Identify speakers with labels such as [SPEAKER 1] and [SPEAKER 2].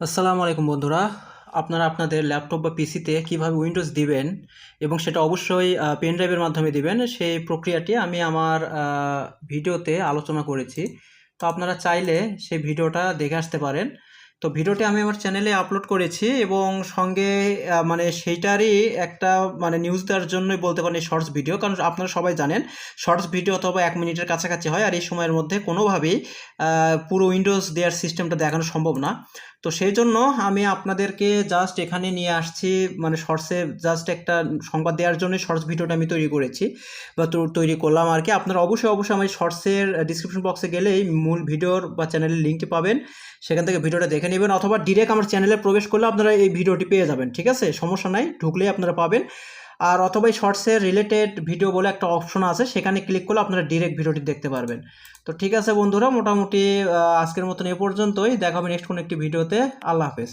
[SPEAKER 1] আসসালামু আলাইকুম বন্ধুরা। আপনারা আপনাদের ল্যাপটপ বা পিসিতে কীভাবে উইন্ডোজ দিবেন এবং সেটা অবশ্যই পেন ড্রাইভের মাধ্যমে দিবেন, সেই প্রক্রিয়াটি আমি আমার ভিডিওতে আলোচনা করেছি। তো আপনারা চাইলে সেই ভিডিওটা দেখে আসতে পারেন। তো ভিডিওটি আমি আমার চ্যানেলে আপলোড করেছি এবং সঙ্গে মানে সেইটারই একটা মানে নিউজ দেওয়ার জন্যই বলতে পারেন এই শর্টস ভিডিও কারণ আপনারা সবাই জানেন শর্টস ভিডিও অথবা এক মিনিটের কাছাকাছি হয় আর এই সময়ের মধ্যে কোনোভাবেই পুরো উইন্ডোজ দেওয়ার সিস্টেমটা দেখানো সম্ভব না। তো সেই জন্য আমি আপনাদেরকে জাস্ট এখানে নিয়ে আসছি মানে শর্টসে জাস্ট একটা সংবাদ দেওয়ার জন্য শর্টস ভিডিওটা আমি তৈরি করেছি বা তৈরি করলাম আর কি। আপনারা অবশ্যই অবশ্যই আমার শর্টসের ডিসক্রিপশন বক্সে গেলেই মূল ভিডিওর বা চ্যানেলের লিঙ্কটি পাবেন। সেখান থেকে ভিডিওটা দেখে নেবেন অথবা ডিরেক্ট আমার চ্যানেলে প্রবেশ করলে আপনারা এই ভিডিওটি পেয়ে যাবেন, ঠিক আছে? সমস্যা নাই, ঢুকলেই আপনারা পাবেন। আর অথবা এই শর্টসের রিলেটেড ভিডিও বলে একটা অপশন আছে, সেখানে ক্লিক করলে আপনারা ডিরেক্ট ভিডিওটি দেখতে পারবেন। তো ঠিক আছে বন্ধুরা, মোটামুটি আজকের মতন এ পর্যন্তই, দেখা হবে নেক্সট কোনো একটি ভিডিওতে আল্লাহ হাফেজ।